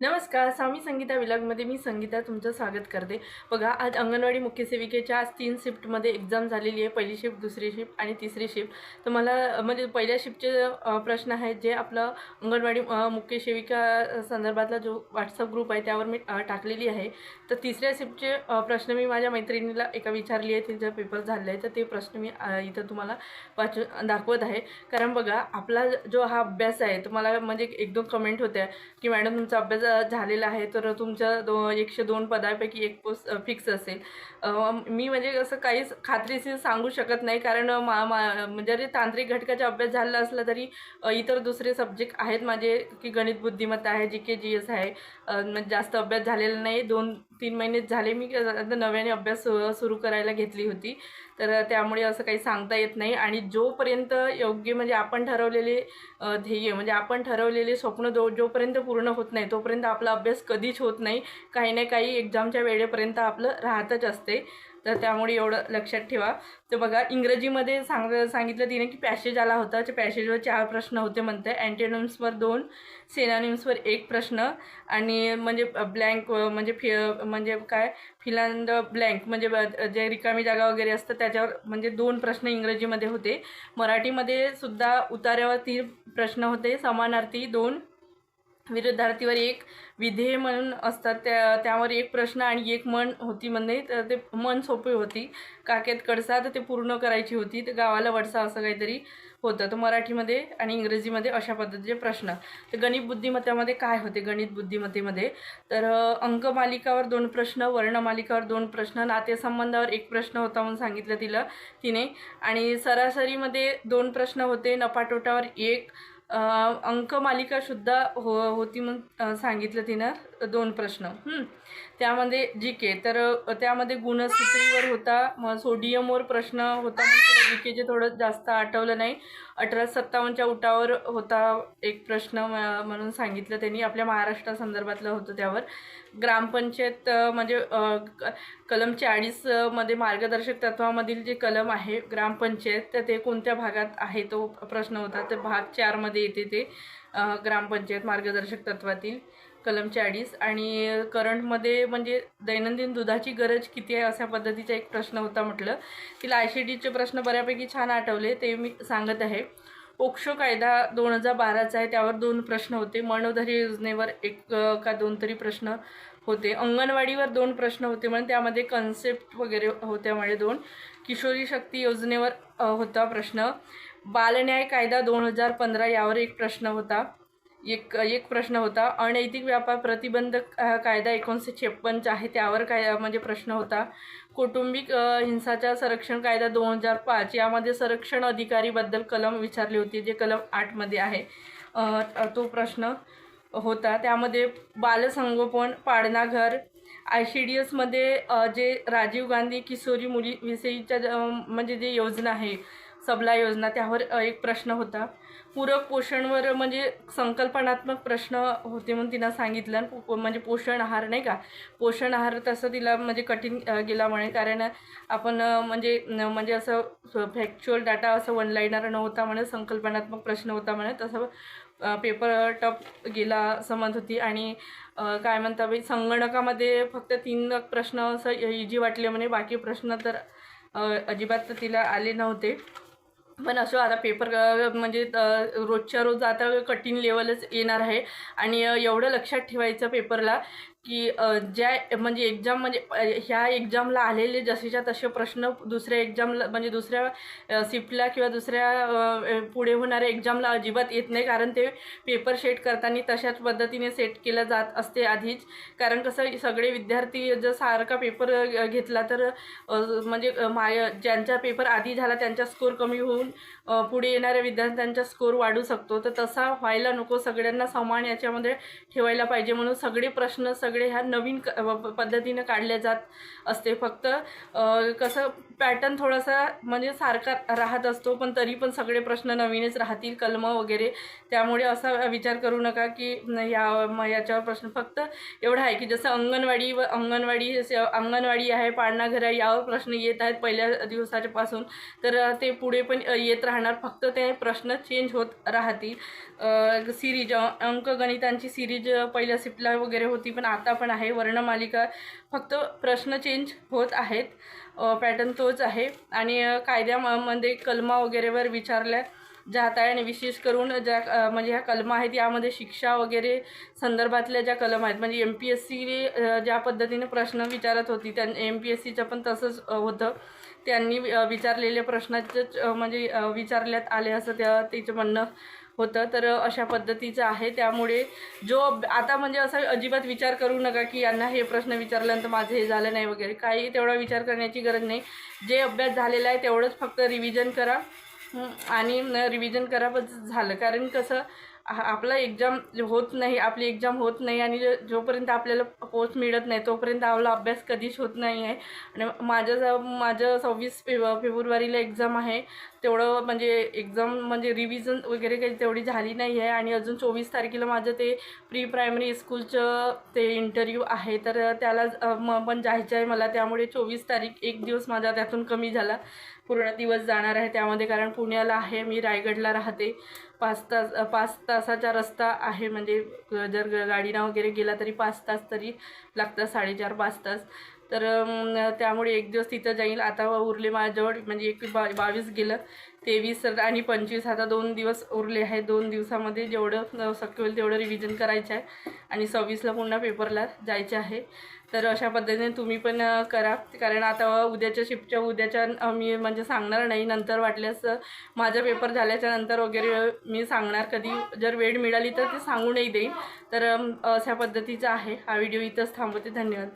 नमस्कार स्वामी संगीता विलागमध्ये मी संगीता तुमचं स्वागत करते. बघा आज अंगणवाडी मुख्य सेविकेच्या आज तीन शिफ्टमध्ये एक्झाम झालेली आहे. पहिली शिफ्ट दुसरी शिफ्ट आणि तिसरी शिफ्ट तर मला म्हणजे पहिल्या शिफ्टचे प्रश्न आहेत जे आपलं अंगणवाडी मुख्यसेविका मुख्य सेविका संदर्भातला जो व्हॉट्सअप ग्रुप आहे त्यावर मी टाकलेली आहे. तर तिसऱ्या शिफ्टचे प्रश्न मी माझ्या मैत्रिणीला एका विचारली आहे. तिचा पेपर झालेला आहे तर ते प्रश्न मी इथं तुम्हाला वाचून दाखवत आहे. कारण बघा आपला जो हा अभ्यास आहे तुम्हाला म्हणजे एक दोन कमेंट होत्या की मॅडम तुमचा अभ्यास झालेला आहे तर तुमच्या दो एकशे दोन पदापैकी एक पोस्ट फिक्स असेल. मी म्हणजे असं काहीच खात्रीशीर सांगू शकत नाही कारण मा मा म्हणजे जरी तांत्रिक घटकाचा अभ्यास झाला असला तरी इतर दुसरे सब्जेक्ट आहेत माझे की गणित बुद्धिमत्ता आहे जी के जी एस आहे. म्हणजे जास्त अभ्यास झालेला नाही दोन तीन महिने झाले मी आता नव्याने अभ्यास सु- सुरू करायला घेतली होती. तर त्यामुळे असं काही सांगता येत नाही. आणि जोपर्यंत योग्य म्हणजे आपण ठरवलेले ध्येय म्हणजे आपण ठरवलेले स्वप्न जो जोपर्यंत पूर्ण होत नाही तोपर्यंत आपला अभ्यास कधीच होत नाही. काही ना काही एक्झामच्या वेळेपर्यंत आपलं राहतच असते. तर त्यामुळे एवढं लक्षात ठेवा. तर बघा इंग्रजीमध्ये सांग सांगितलं तिने की पॅसेज आला होता. त्या पॅसेजवर चार प्रश्न होते म्हणते अँटेनम्सवर दोन सेनानिम्सवर एक प्रश्न. आणि म्हणजे ब्लँक म्हणजे फि म्हणजे काय? फिलांड ब्लँक म्हणजे जे रिकामी जागा वगैरे असतं त्याच्यावर म्हणजे दोन प्रश्न इंग्रजीमध्ये होते. मराठीमध्ये सुद्धा उतार्यावर तीन प्रश्न होते. समानार्थी दोन विद्यार्थीवर एक विधेय म्हणून असतात. त्या त्यावर एक प्रश्न आणि एक मन होती म्हणजे तर ते मन सोपे होती. काकेत कडसा तर ते पूर्ण करायची होती. तर गावाला वडसा असं काहीतरी होतं. तर मराठीमध्ये आणि इंग्रजीमध्ये अशा पद्धतीचे प्रश्न. तर गणित बुद्धिमत्तेमध्ये काय होते? गणित बुद्धिमत्तेमध्ये? तर अंकमालिकावर दोन प्रश्न वर्णमालिकावर दोन प्रश्न नातेसंबंधावर एक प्रश्न होता म्हणून सांगितलं तिला तिने. आणि सरासरीमध्ये दोन प्रश्न होते. नपाटोटावर एक अंक मालिकासुद्धा हो होती म्हणून सांगितलं तिनं. दोन प्रश्न. त्यामध्ये जी के तर त्यामध्ये गुणसूत्रीवर होता मग सोडियमवर प्रश्न होता म्हणून तुला जी केचे थोडं जास्त आठवलं नाही. अठरा सत्तावन्नच्या उठावर होता एक प्रश्न म- म्हणून सांगितलं त्यांनी. आपल्या महाराष्ट्रासंदर्भातलं होतं त्यावर. ग्रामपंचायत म्हणजे क- कलम चाळीसमध्ये मार्गदर्शक तत्वामधील जे कलम आहे ग्रामपंचायत तर ते कोणत्या भागात आहे तो प्रश्न होता. तर भाग चारमध्ये येते ते ग्रामपंचायत मार्गदर्शक तत्वातील. कलम चाळीस आणि करंटमध्ये म्हणजे दैनंदिन दुधाची गरज किती आहे अशा पद्धतीचा एक प्रश्न होता म्हटलं. तिला आय सी डीचे प्रश्न बऱ्यापैकी छान आठवले ते मी सांगत आहे. ओक्षो कायदा दोन हजार बाराचा आहे त्यावर दोन प्रश्न होते. मनोधरी योजनेवर एक का दोन तरी प्रश्न होते. अंगणवाडीवर दोन प्रश्न होते म्हणून त्यामध्ये कन्सेप्ट वगैरे होत्यामुळे दोन. किशोरी शक्ती योजनेवर होता प्रश्न. बालन्याय कायदा दोन हजार पंधरा यावर एक प्रश्न होता. एक एक प्रश्न होता. अनैतिक व्यापार प्रतिबंध कायदा एकोणीसशे छप्पनचा आहे. त्यावर काय म्हणजे प्रश्न होता. कौटुंबिक हिंसाचार संरक्षण कायदा दोन हजार पाच यामध्ये संरक्षण अधिकारीबद्दल कलम विचारली होती जे कलम आठमध्ये आहे. तो प्रश्न होता. त्यामध्ये बालसंगोपन पाळणाघर आय सी डी एसमध्ये जे राजीव गांधी किशोरी मुलीविषयीच्या ज- म्हणजे जे योजना आहे सबला योजना त्यावर एक प्रश्न होता. पूरक पोषणवर म्हणजे संकल्पनात्मक प्रश्न होते म्हणून तिनं सांगितलं. पो- म्हणजे पोषण आहार नाही का? पोषण आहार तसं तिला म्हणजे कठीण गेला म्हणे. कारण आपण म्हणजे म्हणजे असं फॅक्च्युअल डाटा असं वनलाईनर नव्हता म्हणे. संकल्पनात्मक प्रश्न होता म्हणे. तसं पेपर टप गेला असं म्हणत होती. आणि काय म्हणता बाई संगणकामध्ये फक्त तीन प्रश्न असं इजी वाटले म्हणे. बाकी प्रश्न तर अजिबात तिला आले नव्हते. पण असं आता पेपर म्हणजे रोजच्या रोज आता कठीण लेवलच येणार आहे. आणि एवढं लक्षात ठेवायचं पेपरला की ज्या म्हणजे एक्झाम म्हणजे ह्या एक्झामला आलेले जसेच्या तसे प्रश्न दुसऱ्या एक्झामला म्हणजे दुसऱ्या शिफ्टला किंवा दुसऱ्या पुढे होणाऱ्या एक्झामला अजिबात येत नाही. कारण ते पेपर सेट करताना तशाच पद्धतीने सेट केलं जात असते आधीच. कारण कसं सगळे विद्यार्थी जर सारखा पेपर घेतला तर म्हणजे माय ज्यांचा पेपर आधी झाला त्यांचा स्कोर कमी होऊन पुढे येणाऱ्या विद्यार्थ्यांचा स्कोर वाढू शकतो. तर तसा व्हायला नको. सगळ्यांना समान याच्यामध्ये ठेवायला पाहिजे. म्हणून सगळे प्रश्न सग सगळे ह्या नवीन क पद्धतीनं काढल्या जात असते. फक्त कसं पॅटर्न थोडासा म्हणजे सारखा राहत असतो पण तरी पण सगळे प्रश्न नवीनच राहतील कलम वगैरे. त्यामुळे असा विचार करू नका की या म- याच्यावर प्रश्न. फक्त एवढा आहे की जसं अंगणवाडी व अंगणवाडी अंगणवाडी आहे पाळणाघर आहे यावर प्रश्न येत आहेत पहिल्या दिवसाच्यापासून तर ते पुढे पण येत राहणार. फक्त ते प्रश्न चेंज होत राहतील. सिरीज अंकगणितांची सिरीज पहिल्या शिफ्टला वगैरे होती पण आता पण आहे. वर्णमालिका फक्त प्रश्न चेंज होत आहेत. पॅटर्न तोच आहे. आणि कायद्यामध्ये कलमा वगैरेवर विचारल्या जात आहे आणि विशेष करून ज्या म्हणजे ह्या कलमा आहेत यामध्ये शिक्षा वगैरे संदर्भातल्या ज्या कलम आहेत म्हणजे एम पी एस सी ज्या पद्धतीने प्रश्न विचारत होती त्या एम पी एस सीचं पण तसंच होतं. त्यांनी विचारलेल्या प्रश्नाचंच म्हणजे विचारल्यात विचारण्यात आले असं त्या तिचं म्हणणं. होतं. तर अशा पद्धतीचं आहे. त्यामुळे जो आता म्हणजे असा अजिबात विचार करू नका की यांना हे प्रश्न विचारल्यानंतर माझं हे झालं नाही वगैरे. काही तेवढा विचार करण्याची गरज नाही. जे अभ्यास झालेला आहे तेवढंच फक्त रिव्हिजन करा. आणि रिव्हिजन करा बस झालं. कारण कसं आपला एक्झाम होत नाही आपली एक्झाम होत नाही आणि जो- जोपर्यंत आपल्याला पोस्ट मिळत नाही तोपर्यंत आपला अभ्यास कधीच होत नाही आहे. आणि माझं ज माझं सव्वीस फेब फेब्रुवारीला एक्झाम आहे. तेवढं म्हणजे एक्झाम म्हणजे रिव्हिजन वगैरे काही तेवढी झाली नाही आहे. आणि अजून चोवीस तारखेला माझं ते प्री प्रायमरी स्कूलचं ते इंटरव्ह्यू आहे. तर त्याला म पण जायचं आहे मला. त्यामुळे चोवीस तारीख एक दिवस माझा त्यातून कमी झाला. पूर्ण दिवस जाणार आहे त्यामध्ये कारण पुण्याला आहे. मी रायगडला राहते. पाच तास पाच तासाचा रस्ता आहे. म्हणजे जर गाडीनं वगैरे गेला तरी पाच तास तरी लागतात साडेचार पाच तास. तर त्यामुळे एक दिवस तिथं जाईल. आता उरले माझ्याजवळ म्हणजे एक बा बावीस गेलं तेवीस आणि पंचवीस. आता दोन दिवस उरले आहे दोन दिवसामध्ये जेवढं शक्य होईल तेवढं रिव्हिजन करायचं आहे. आणि सव्वीसला पुन्हा पेपरला जायचे आहे. तर अशा पद्धतीने तुम्ही पण करा. कारण आता उद्याच्या शिफ्टच्या उद्याच्या मी म्हणजे सांगणार नाही. नंतर वाटल्यास माझा पेपर झाल्याच्यानंतर वगैरे मी सांगणार. कधी जर वेळ मिळाली तर ते सांगूनही देईन. तर अशा पद्धतीचं आहे. हा व्हिडिओ इथंच थांबवते. धन्यवाद.